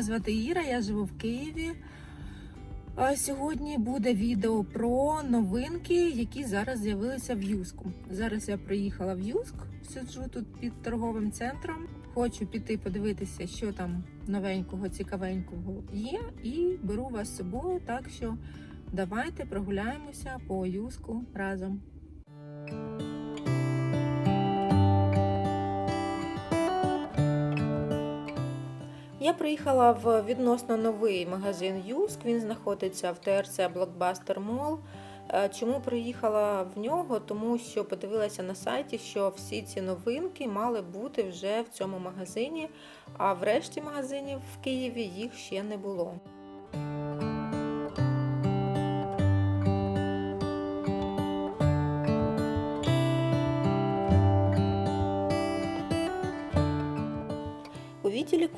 Мене звати Іра, я живу в Києві. А Сьогодні буде відео про новинки, які зараз з'явилися в Юску. Зараз я приїхала в Юск, сиджу тут під торговим центром. Хочу піти подивитися, що там новенького, цікавенького є, і беру вас з собою. Так що давайте прогуляємося по Юску разом. Я приїхала в відносно новий магазин Юск. Він знаходиться в ТРЦ Mall. Е, Чому приїхала в нього? Тому що подивилася на сайті, що всі ці новинки мали бути вже в цьому магазині, а в решті магазинів в Києві їх ще не було.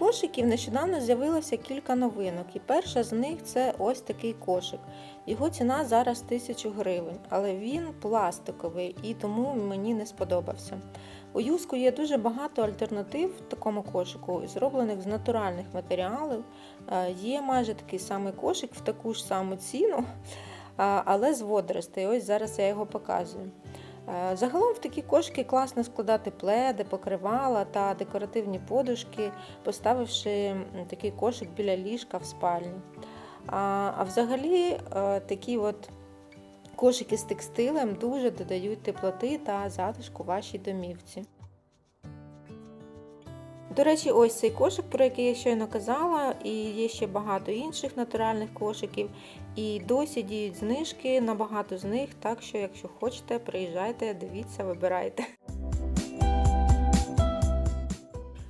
Кошиків нещодавно з'явилося кілька новинок, і перша з них це ось такий кошик. Його ціна зараз 1000 гривень, але він пластиковий і тому мені не сподобався. У юску є дуже багато альтернатив такому кошику, зроблених з натуральних матеріалів. Е, Є майже такий самий кошик в таку ж саму ціну, але з водоростей. Ось зараз я його показую. Е, Загалом в такі кошики класно складати пледи, покривала та декоративні подушки, поставивши такий кошик біля ліжка в спальні. А, а взагалі е, такі от кошики з текстилем дуже додають теплоти та затишку вашій домівці. До речі, ось цей кошик, про який я щойно казала, і є ще багато інших натуральних кошиків. І досі діють знижки на багато з них, так що, якщо хочете, приїжджайте, дивіться, вибирайте.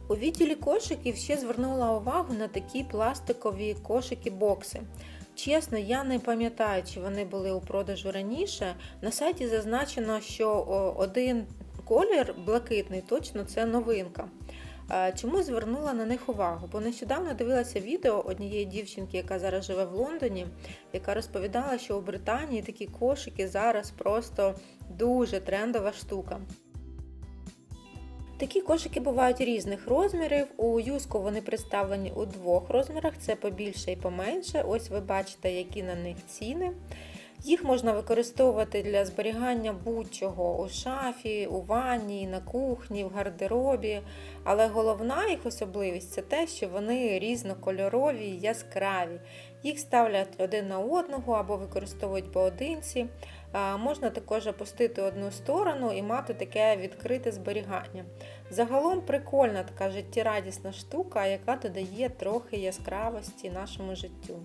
У відділі кошиків ще звернула увагу на такі пластикові кошики-бокси. Чесно, я не пам'ятаю, чи вони були у продажу раніше. На сайті зазначено, що один колір блакитний, точно це новинка. Е, Чому звернула на них увагу? Бо нещодавно дивилася відео однієї дівчинки, яка зараз живе в Лондоні, яка розповідала, що у Британії такі кошики зараз просто дуже трендова штука. Такі кошики бувають різних розмірів. У юску вони представлені у двох розмірах: це побільше і поменше. Ось ви бачите, які на них ціни. Їх можна використовувати для зберігання будь-чого у шафі, у ванні, на кухні, в гардеробі. Але головна їх особливість це те, що вони різнокольорові і яскраві. Їх ставлять один на одного або використовують поодинці. Можна також опустити одну сторону і мати таке відкрите зберігання. Загалом прикольна така життєрадісна штука, яка додає трохи яскравості нашому життю.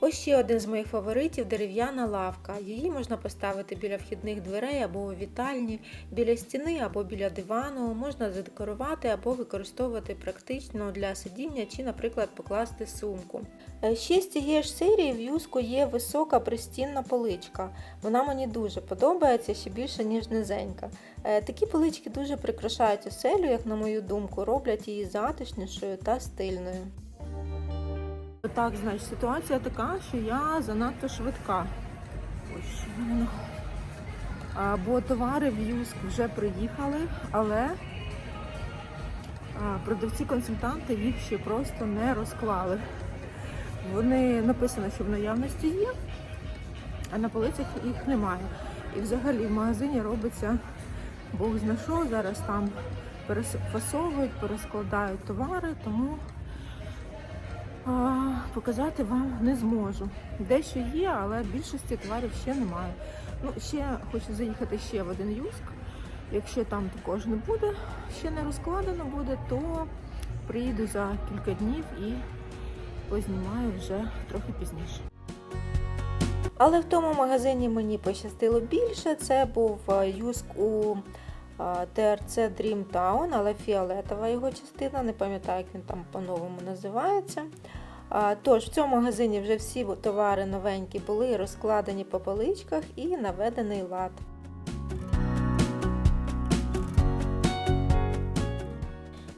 Ось ще один з моїх фаворитів дерев'яна лавка. Її можна поставити біля вхідних дверей або у вітальні, біля стіни або біля дивану. Можна задекорувати або використовувати практично для сидіння чи, наприклад, покласти сумку. Е, Ще з цієї ж серії в юску є висока пристінна поличка. Вона мені дуже подобається ще більше, ніж низенька. Е, Такі полички дуже прикрашають оселю, як на мою думку, роблять її затишнішою та стильною. Так, значить, ситуація така, що я занадто швидка. Ось що воно. А, Бо товари в Юск вже приїхали, але продавці-консультанти їх ще просто не розклали. Вони написано, що в наявності є, а на полицях їх немає. І взагалі в магазині робиться Бог зна що, зараз там перефасовують, перескладають товари, тому показати вам не зможу. Дещо є, але більшості товарів ще немає. Ну, ще хочу заїхати ще в один юск. Якщо там також не буде, ще не розкладено буде, то приїду за кілька днів і познімаю вже трохи пізніше. Але в тому магазині мені пощастило більше. Це був е, юск у е, ТРЦ Dream але фіолетова його частина. Не пам'ятаю, як він там по-новому називається. Тож, в цьому магазині вже всі товари новенькі були розкладені по поличках і наведений лад.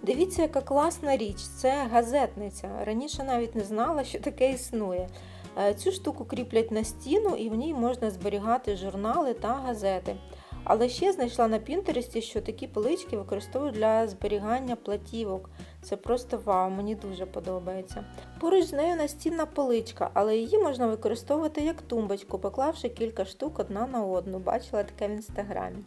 Дивіться, яка класна річ. Це газетниця. Раніше навіть не знала, що таке існує. Е, Цю штуку кріплять на стіну і в ній можна зберігати журнали та газети. Але ще знайшла на Пінтересті, що такі полички використовують для зберігання платівок. Це просто вау, мені дуже подобається. Поруч з нею настінна поличка, але її можна використовувати як тумбочку, поклавши кілька штук одна на одну. Бачила таке в інстаграмі.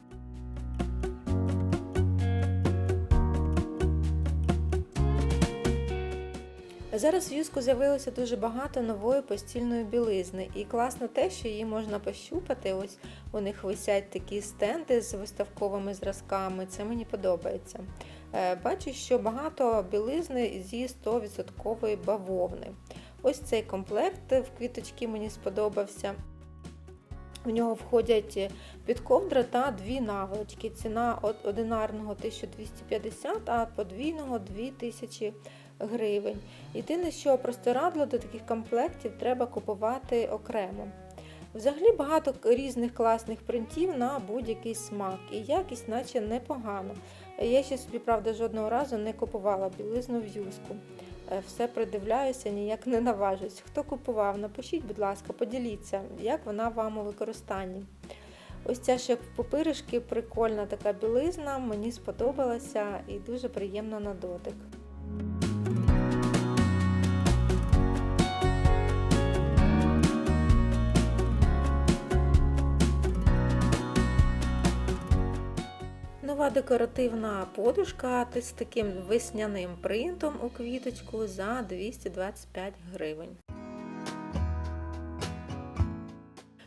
Зараз в юску з'явилося дуже багато нової постільної білизни, і класно те, що її можна пощупати. Ось у них висять такі стенди з виставковими зразками. Це мені подобається. Е, Бачу, що багато білизни зі 100% бавовни. Ось цей комплект в квіточки мені сподобався. В нього входять підковдра та дві наволочки. Ціна од- одинарного 1250, а подвійного 2000 гривень. Єдине, що простирадло до таких комплектів треба купувати окремо. Взагалі багато різних класних принтів на будь-який смак, і якість наче непогана. Я ще собі, правда, жодного разу не купувала білизну в юску. Е, Все придивляюся, ніяк не наважусь. Хто купував, напишіть, будь ласка, поділіться, як вона вам у використанні. Ось ця ще попиришки, прикольна така білизна, мені сподобалася і дуже приємна на дотик. Декоративна подушка з таким весняним принтом у квіточку за 225 гривень.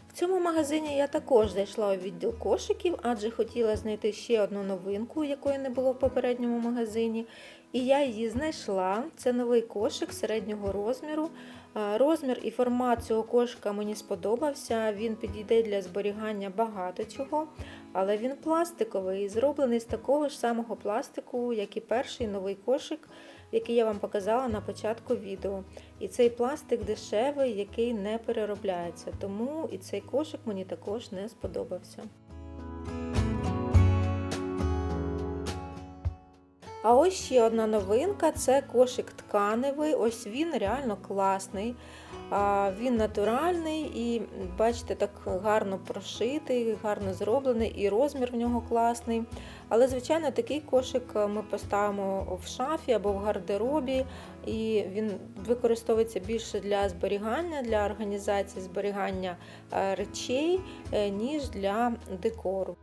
В цьому магазині я також зайшла у відділ кошиків, адже хотіла знайти ще одну новинку, якої не було в попередньому магазині. І я її знайшла. Це новий кошик середнього розміру. Е, Розмір і формат цього кошика мені сподобався. Він підійде для зберігання багато чого, але він пластиковий зроблений з такого ж самого пластику, як і перший новий кошик, який я вам показала на початку відео. І цей пластик дешевий, який не переробляється. Тому і цей кошик мені також не сподобався. А ось ще одна новинка це кошик тканевий. Ось він реально класний. Він натуральний і, бачите, так гарно прошитий, гарно зроблений, і розмір в нього класний. Але, звичайно, такий кошик ми поставимо в шафі або в гардеробі, і він використовується більше для зберігання, для організації зберігання е, речей, е, ніж для декору.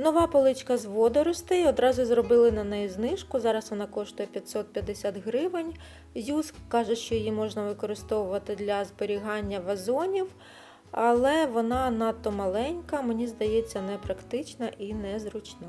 Нова поличка з водоростей. Одразу зробили на неї знижку. Зараз вона коштує 550 гривень. Юз каже, що її можна використовувати для зберігання вазонів, але вона надто маленька, мені здається, непрактична і незручна.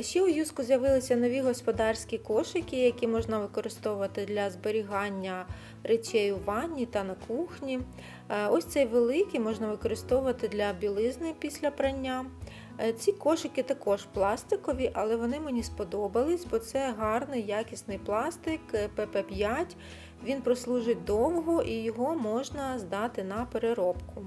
Ще у юску з'явилися нові господарські кошики, які можна використовувати для зберігання речей у ванні та на кухні. Е, Ось цей великий можна використовувати для білизни після прання. Е, Ці кошики також пластикові, але вони мені сподобались, бо це гарний якісний пластик ПП5. Він прослужить довго і його можна здати на переробку.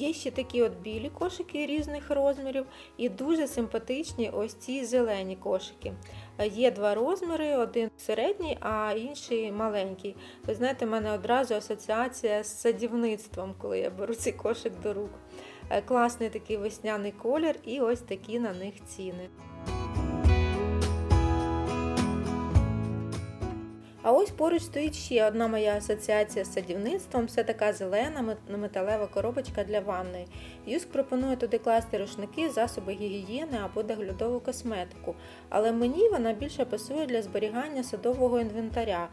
Є ще такі от білі кошики різних розмірів і дуже симпатичні ось ці зелені кошики. Є два розміри, один середній, а інший маленький. Ви знаєте, в мене одразу асоціація з садівництвом, коли я беру цей кошик до рук. Е, Класний такий весняний колір і ось такі на них ціни. А ось поруч стоїть ще одна моя асоціація з садівництвом. Це така зелена металева коробочка для ванної. Юск пропонує туди класти рушники, засоби гігієни або доглядову косметику. Але мені вона більше пасує для зберігання садового інвентаря: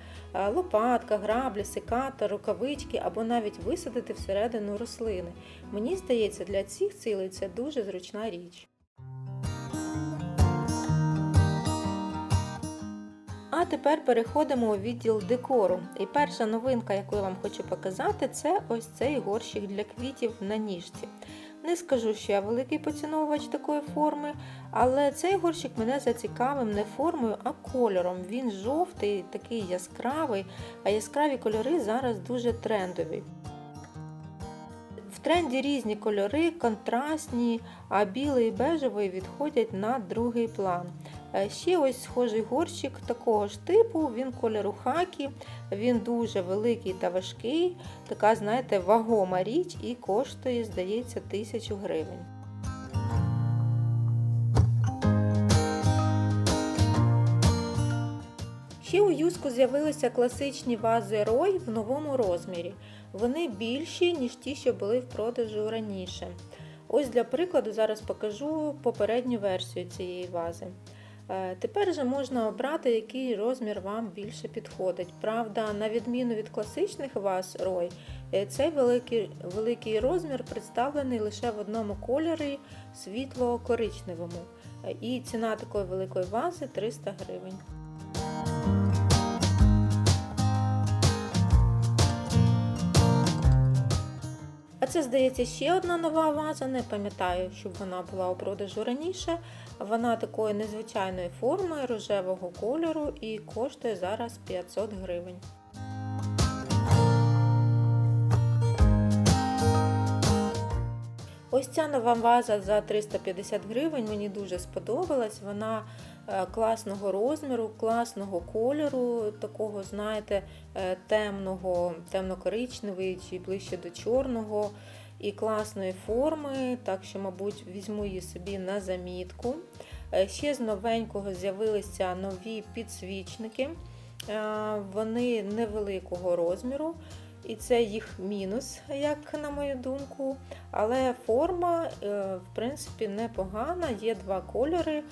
лопатка, граблі, секатор, рукавички або навіть висадити всередину рослини. Мені здається, для цих цілей це дуже зручна річ. А тепер переходимо у відділ декору. І перша новинка, яку я вам хочу показати, це ось цей горщик для квітів на ніжці. Не скажу, що я великий поціновувач такої форми, але цей горщик мене зацікавив не формою, а кольором. Він жовтий, такий яскравий, а яскраві кольори зараз дуже трендові. В тренді різні кольори, контрастні, а білий і бежевий відходять на другий план. Е, Ще ось схожий горщик такого ж типу, він кольору хакі, він дуже великий та важкий, така, знаєте, вагома річ і коштує, здається, тисячу гривень. Ще у юску з'явилися класичні вази Рой в новому розмірі. Вони більші, ніж ті, що були в продажу раніше. Ось для прикладу зараз покажу попередню версію цієї вази. Е, Тепер же можна обрати, який розмір вам більше підходить. Правда, на відміну від класичних ваз Рой, е, цей великий, великий розмір представлений лише в одному кольорі світло-коричневому. Е, І ціна такої великої вази 300 гривень. А це, здається, ще одна нова ваза. Не пам'ятаю, щоб вона була у продажу раніше. Вона такої незвичайної форми, рожевого кольору і коштує зараз 500 гривень. Ось ця нова ваза за 350 гривень мені дуже сподобалась. Вона класного розміру, класного кольору, такого, знаєте, е, темного, темно-коричневий чи ближче до чорного. І класної форми, так що, мабуть, візьму її собі на замітку. Е, Ще з новенького з'явилися нові підсвічники. Е, Вони невеликого розміру. І це їх мінус, як на мою думку. Але форма, е, в принципі, непогана. Є два кольори: е,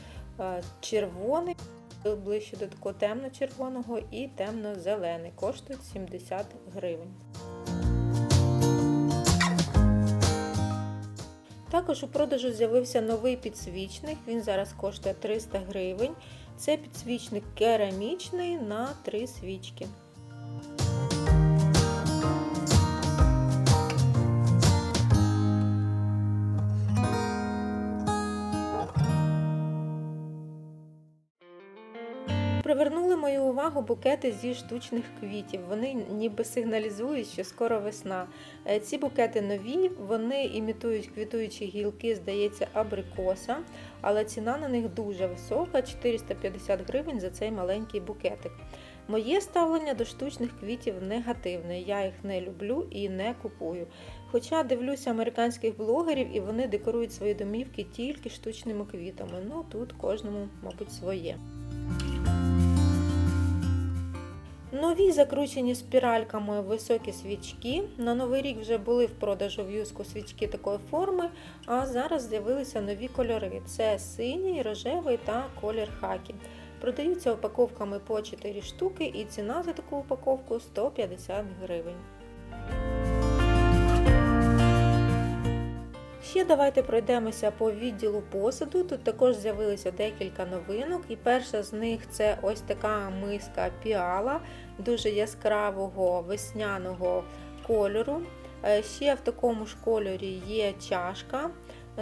червоний, ближче до такого темно-червоного, і темно-зелений. Коштують 70 гривень. Також у продажу з'явився новий підсвічник. Він зараз коштує 300 гривень. Це підсвічник керамічний на 3 свічки. Увагу букети зі штучних квітів. Вони ніби сигналізують, що скоро весна. Е, Ці букети нові, вони імітують квітуючі гілки, здається, абрикоса, але ціна на них дуже висока 450 гривень за цей маленький букетик. Моє ставлення до штучних квітів негативне. Я їх не люблю і не купую. Хоча дивлюся американських блогерів і вони декорують свої домівки тільки штучними квітами. Ну тут кожному, мабуть, своє. Нові закручені спіральками високі свічки. На новий рік вже були в продажу в юску свічки такої форми, а зараз з'явилися нові кольори: це синій, рожевий та колір хакі. Продаються упаковками по 4 штуки і ціна за таку упаковку 150 гривень. Ще давайте пройдемося по відділу посуду. Тут також з'явилося декілька новинок, і перша з них це ось така миска піала дуже яскравого весняного кольору. Е, Ще в такому ж кольорі є чашка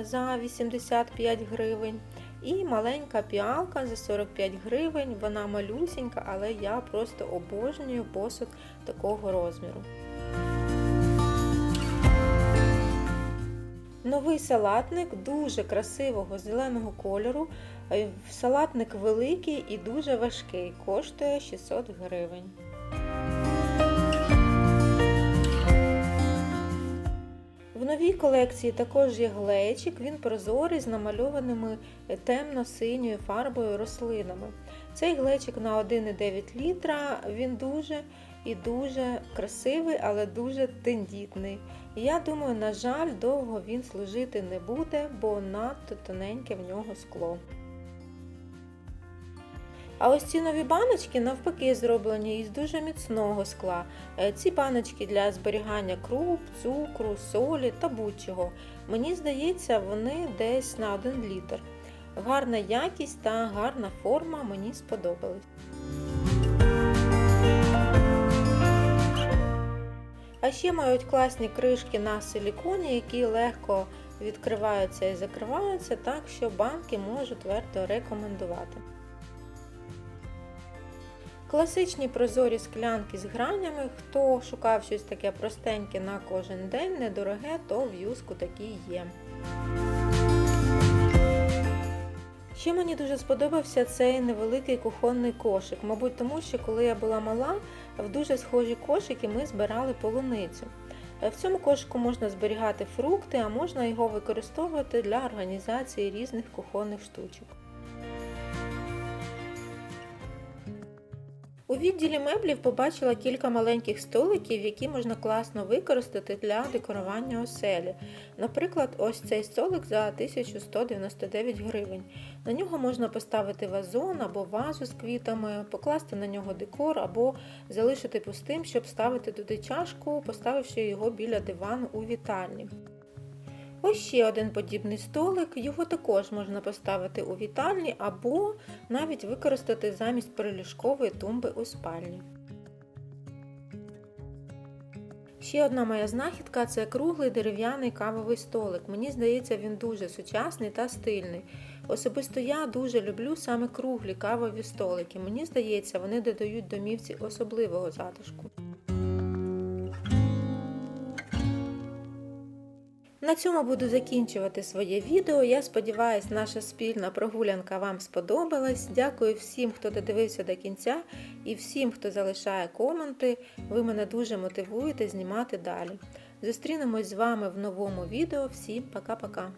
за 85 гривень. І маленька піалка за 45 гривень. Вона малюсінька, але я просто обожнюю посуд такого розміру. Новий салатник дуже красивого зеленого кольору. Е, Салатник великий і дуже важкий, коштує 600 гривень. В новій колекції також є глечик, він прозорий з намальованими темно-синьою фарбою рослинами. Цей глечик на 1,9 літра, він дуже і дуже красивий, але дуже тендітний. Я думаю, на жаль, довго він служити не буде, бо надто тоненьке в нього скло. А ось ці нові баночки навпаки зроблені із дуже міцного скла. Е, Ці баночки для зберігання круп, цукру, солі та будь-чого. Мені здається, вони десь на 1 літр. Гарна якість та гарна форма мені сподобались. А ще мають класні кришки на силіконі, які легко відкриваються і закриваються, так що банки можу твердо рекомендувати. Класичні прозорі склянки з гранями. Хто шукав щось таке простеньке на кожен день, недороге, то в юску такі є. Ще мені дуже сподобався цей невеликий кухонний кошик. Мабуть, тому що коли я була мала, в дуже схожі кошики ми збирали полуницю. Е, В цьому кошику можна зберігати фрукти, а можна його використовувати для організації різних кухонних штучок. У відділі меблів побачила кілька маленьких столиків, які можна класно використати для декорування оселі. Наприклад, ось цей столик за 1199 гривень. На нього можна поставити вазон або вазу з квітами, покласти на нього декор або залишити пустим, щоб ставити туди чашку, поставивши його біля дивану у вітальні. Ось ще один подібний столик, його також можна поставити у вітальні або навіть використати замість переліжкової тумби у спальні. Ще одна моя знахідка це круглий дерев'яний кавовий столик. Мені здається, він дуже сучасний та стильний. Особисто я дуже люблю саме круглі кавові столики. Мені здається, вони додають домівці особливого затишку. На цьому буду закінчувати своє відео. Я сподіваюся, наша спільна прогулянка вам сподобалась. Дякую всім, хто додивився до кінця, і всім, хто залишає коменти. Ви мене дуже мотивуєте знімати далі. Зустрінемось з вами в новому відео. Всім пока-пока!